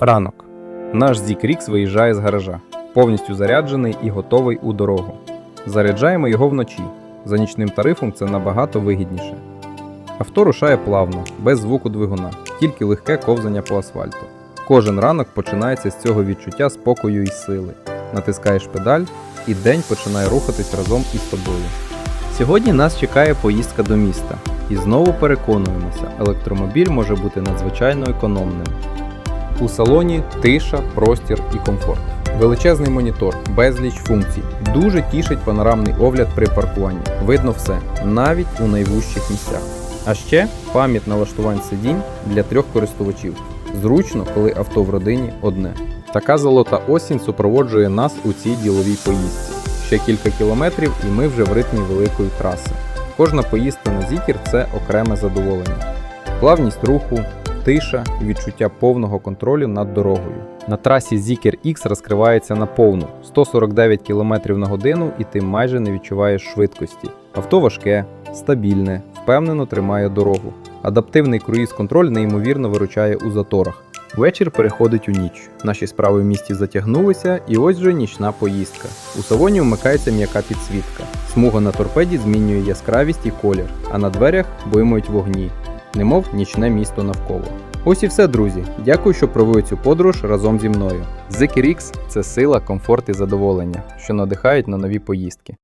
Ранок. Наш Zikr виїжджає з гаража, повністю заряджений і готовий у дорогу. Заряджаємо його вночі. За нічним тарифом це набагато вигідніше. Авто рушає плавно, без звуку двигуна, тільки легке ковзання по асфальту. Кожен ранок починається з цього відчуття спокою і сили. Натискаєш педаль, і день починає рухатись разом із тобою. Сьогодні нас чекає поїздка до міста, і знову переконуємося, електромобіль може бути надзвичайно економним. У салоні тиша, простір і комфорт. Величезний монітор, безліч функцій. Дуже тішить панорамний огляд при паркуванні. Видно все, навіть у найвужчих місцях. А ще пам'ять налаштувань сидінь для трьох користувачів. Зручно, коли авто в родині одне. Така золота осінь супроводжує нас у цій діловій поїздці. Ще кілька кілометрів, і ми вже в ритмі великої траси. Кожна поїздка на зікір це окреме задоволення. Плавність руху, тиша і відчуття повного контролю над дорогою. На трасі Zikr X розкривається на повну 149 км на годину, і ти майже не відчуваєш швидкості. Авто важке, стабільне, впевнено тримає дорогу. Адаптивний круїз-контроль неймовірно виручає у заторах. Вечір переходить у ніч. Наші справи в місті затягнулися, і ось же нічна поїздка. У салоні вмикається м'яка підсвітка. Смуга на торпеді змінює яскравість і колір, а на дверях блимають вогні, немов нічне місто навколо. Ось і все, друзі. Дякую, що провели цю подорож разом зі мною. Zikr X – це сила, комфорт і задоволення, що надихають на нові поїздки.